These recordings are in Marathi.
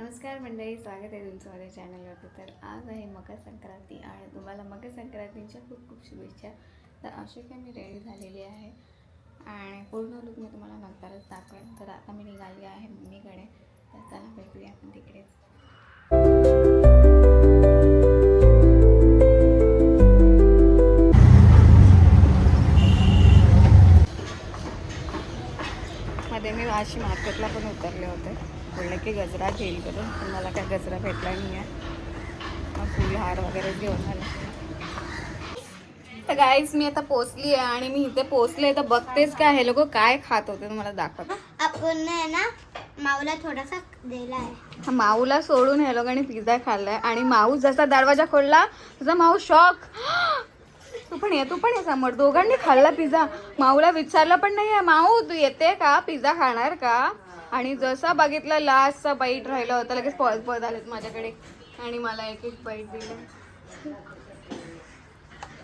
नमस्कार मंडळी स्वागत आहे तुमचं माझ्या चॅनलवरती. तर आज आहे मकर संक्रांती आणि तुम्हाला मकर संक्रांतीच्या खूप खूप शुभेच्छा. तर अशी काय मी रेडी झालेली आहे आणि पूर्ण लुक मी तुम्हाला नंतरच दाखवेन. तर आता मी निघाली आहे मम्मीकडे. तर चला भेटूया आपण तिकडेच. की गजरा घेईल करून पण मला काय गजरा भेटला नाही आहे. फुलहार वगैरे घेऊन आले. तर गाईज मी आता पोचली आहे आणि मी इथे पोचले तर बघतेच काय हे लोक काय खात होते मला दाखवत आपण आहे ना माऊला थोडासा दिला आहे. माऊला सोडून हे लोकांनी पिझ्झा खाल्लाय. आणि माऊ जसा दरवाजा खोलला तसा माऊ शॉक तू पण ये तू पण ये समोर. दोघांनी खाल्ला पिझ्झा माऊला विचारलं पण नाही माऊ तू येते का? पिझ्झा खाणार का? आणि जसा बघितलं लास्टचा बाईट राहिलं होतं लगेच पळत पळत आलेत माझ्याकडे. आणि मला एक एक बाईट दिलं.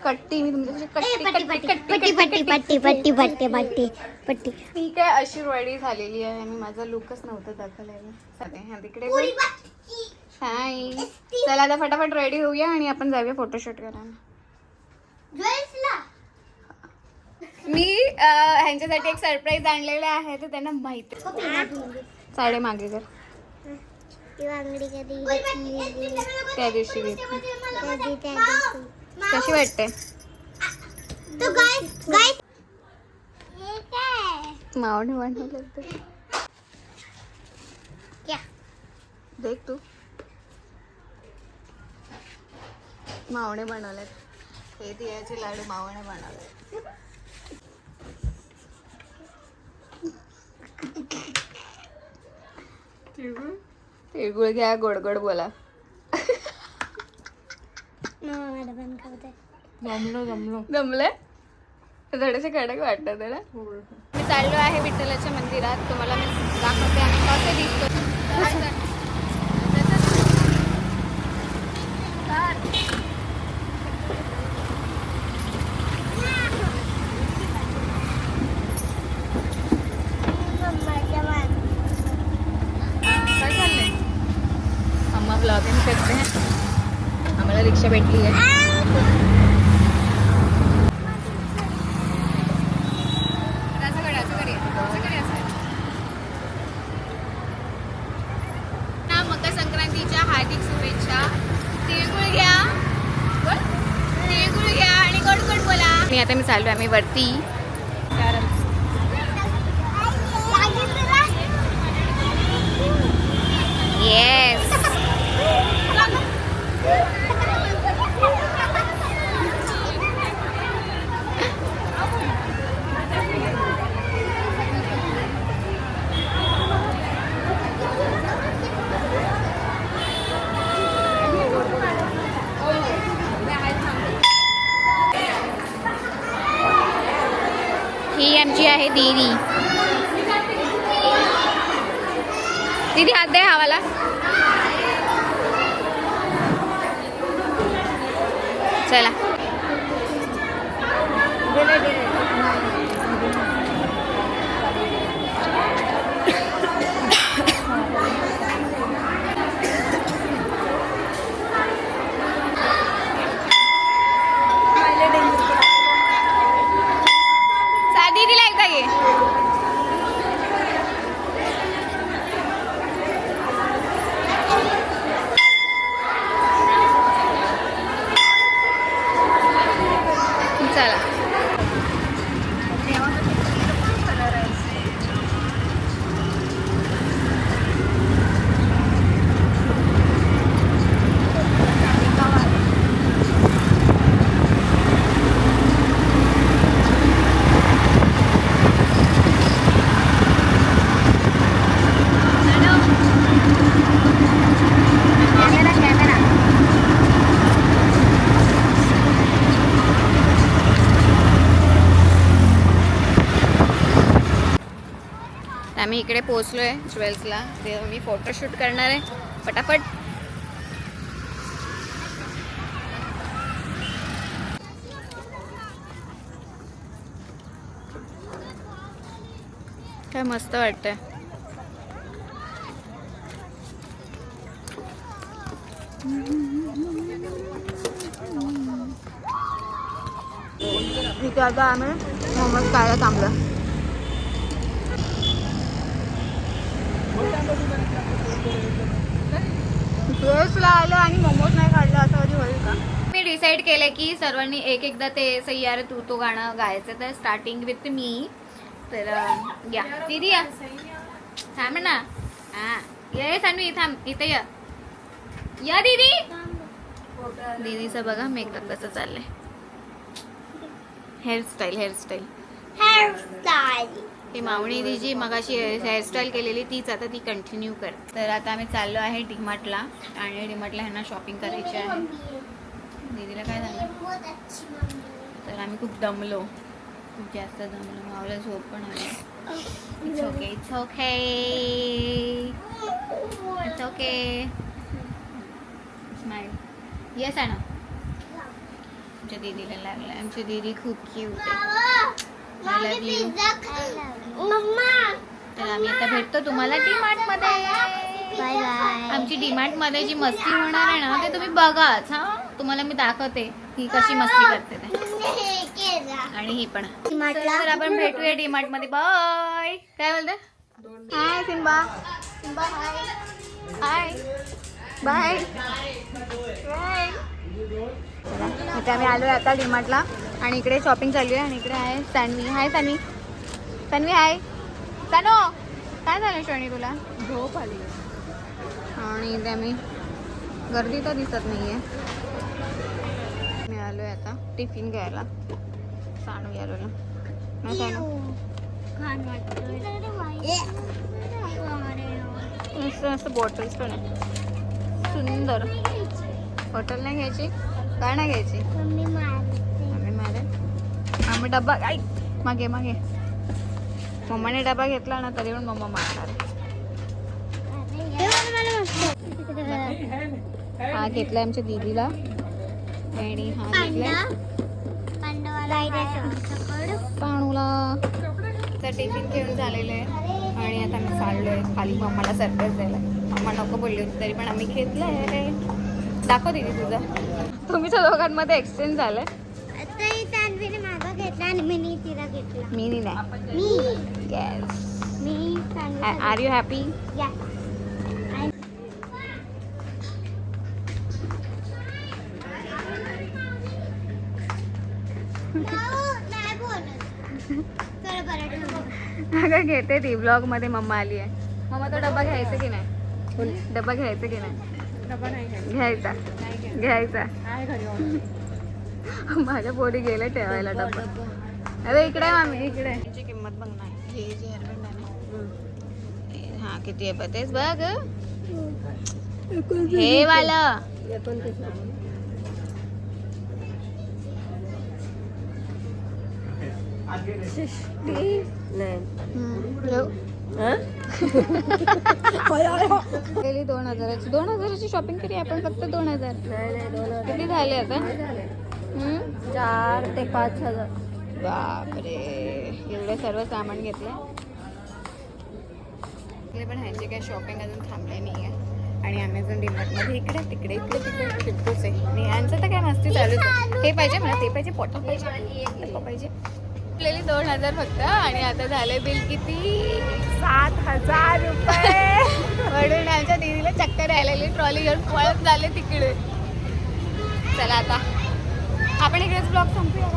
कट्टी मी तुमच्याशी ए, कट्टी पट्टी कट्टी पट्टी पट्टी पट्टी पट्टी पट्टी पट्टी पट्टी ठीक आहे अशी रेडी झालेली आहे आणि माझा लुकच नव्हतं ह्या तिकडे. हाय चला आता फटाफट रेडी होऊया आणि आपण जाऊया फोटोशूट करायला. मी अं, ह्यांच्यासाठी एक सरप्राईज आणलेलं आहे ते त्यांना माहिती साडे मागे कर त्या दिवशी कशी वाटते हे मावणे बनवलं ते क्या देख तू मावणे बनवलेत हे दियाचे लाडू मावणे बनवले तिळगुळ? घ्या गोड गोड बोला. जमलो जमलो जमले थोडेसे कडक वाटतात ना? मी चाललो आहे विठ्ठलाच्या मंदिरात. तुम्हाला मी दाखवते आणि कसे दिसतो काय चाललंय अम्मा ब्लॉगिंग करते हैं रिक्षा भेटली आहे. असं कर, असं. कर मकर संक्रांतीच्या हार्दिक शुभेच्छा. तिळगुळ घ्या. बोल. तिळगुळ घ्या आणि गोड गोड बोला. मी आता मी चालू आम्ही वरती. येस ही आमची आहे दीदी दीदी हात द्या हवाला चला सा दीदीला एकदा घे चला आम्ही इकडे पोहोचलो आहे ज्वेल्सला. ते मी फोटोशूट करणार आहे. फटाफट काय मस्त वाटतंय. आहे आता आम्ही मोमोज खायला थांबलं. आलो आणि मोमोज नाही खाल्लं असं कधी होईल का? मी डिसाईड केलं की सर्वांनी एक एकदा ते सय्यार तू तो गाणं गायचं तर स्टार्टिंग विथ मी तर या. दीदी या. थांब ना. हा. ये सानवी थांब. इथे या. या दीदी. दीदीचं बघा मेकअप कसं चाललंय. हेअरस्टाईल हेअरस्टाईल हेअरस्टाईल हे मावणी जी मगाशी हेअरस्टाईल केलेली तीच आता ती कंटिन्यू कर तर आता आम्ही चाललो आहे डीमार्टला आणि डीमार्टला ह्यांना शॉपिंग करायची आहे. दीदीला काय झालं? तर आम्ही खूप दमलो. खूप जास्त दमलो. मावला झोप पण आली. It's okay it's okay it's okay smile yes आहे ना आमच्या दीदीला लागलं आमची दीदी खूप क्यूट आहे. तर आम्ही आता भेटतो तुम्हाला डीमार्टमध्ये. बाय बाय आमची डीमार्टमध्ये जी मस्ती होणार आहे ना ते तुम्ही बघाच हा. तुम्हाला मी दाखवते. ही कशी मस्ती करते ते. आणि ही पण? तर आपण भेटूया डीमार्टमध्ये. बाय काय बोलते? Hi Simba Simba hi hi bye bye इथे आम्ही आलोय आता डीमार्टला आणि इकडे शॉपिंग चालू आहे आणि इकडे आहे सानवी हाय सानवी सानवी हाय. सानो काय झालं शनी तुला? झोप आली. आणि इथे आम्ही गर्दी तर दिसत नाहीये. मी आलोय आता टिफिन घ्यायला. सानू घ्यायला नाही सानू. मस्त मस्त बॉटल्स पण आहे सुंदर. बॉटल नाही घ्यायची काय नाही घ्यायची? आम्ही मारे आम्ही डब्बा आई मागे मागे. मम्माने डबा घेतला ना तरी पण मम्मा मारणार. हा घेतलाय आमच्या दीदीला. आणि हा घेतलाय. पाणूला. तर टिफिन घेऊन झालेलं. आहे आणि आता आम्ही चाललोय. खाली मम्माला सरप्राईज द्यायला. मम्मा नको बोलली होती तरी पण आम्ही घेतलंय दाखव दिदी तुझं. तुमच्या दोघांमध्ये एक्सचेंज झालंय. मी. नाही आर यू हॅपी. अगं घेते ती. ब्लॉगमध्ये मम्मा आली आहे मम्मा तो डब्बा घ्यायचा की नाही? डब्बा घ्यायचा की नाही? घ्यायचा. घ्यायचा. माझ्या पोरी गेले ठेवायला डब्बा अरे इकडे मामी. इकडे. याची किंमत बघ ना. हे जे हेअरबँड आहे ना. हा किती आहे तेच बघ. हे वाला. गेली दोन हजाराची. दोन हजाराची शॉपिंग केली आपण फक्त दोन हजार. किती झाले आता? चार ते पाच हजार. बापरे. एवढं सर्व सामान घेतलं? इकडे पण ह्याची काय शॉपिंग अजून थांबले नाही आहे आणि अमेझॉनमध्ये इकडे तिकडे इकडे तिकडे फिरतोच आहे आणि यांचं तर काय मस्ती चालूच आहे. हे पाहिजे मला ते पाहिजे पोटा पाहिजे. पाहिजे. आपल्याला दोन हजार फक्त आणि आता झालं बिल किती? सात हजार रुपये. म्हणून आमच्या दीदीला चक्कर लागली ट्रॉली घेऊन पळत झाले तिकडे. चला आता. आपण इकडेच ब्लॉग संपूया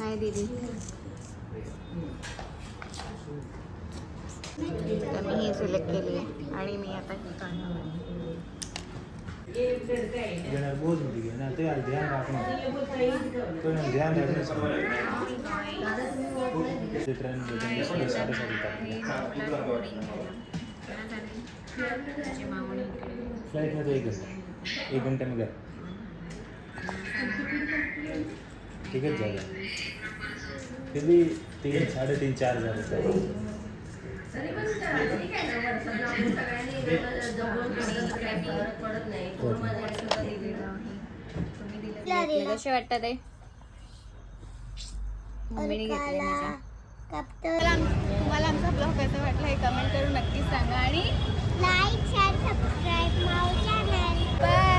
हाय. दीदी. मी ही सिलेक्ट केली आणि मी आता ही काढणार आहे. घेणार बोझ होती घेणार ते यार ध्यान रखना तो ना ध्यान रखने से ट्रेन में इसमें फ्लाइट में तो एक घंटा एक घंटे में गया टिकट जाएगा फिर भी तीन साढ़े तीन चार हज़ार रुपये कसे वाटतात ते मम्मीने घेतले तुम्हाला आमचा ब्लॉग हे कमेंट करून नक्की सांगा आणि लाईक शेअर सबस्क्राईब बाय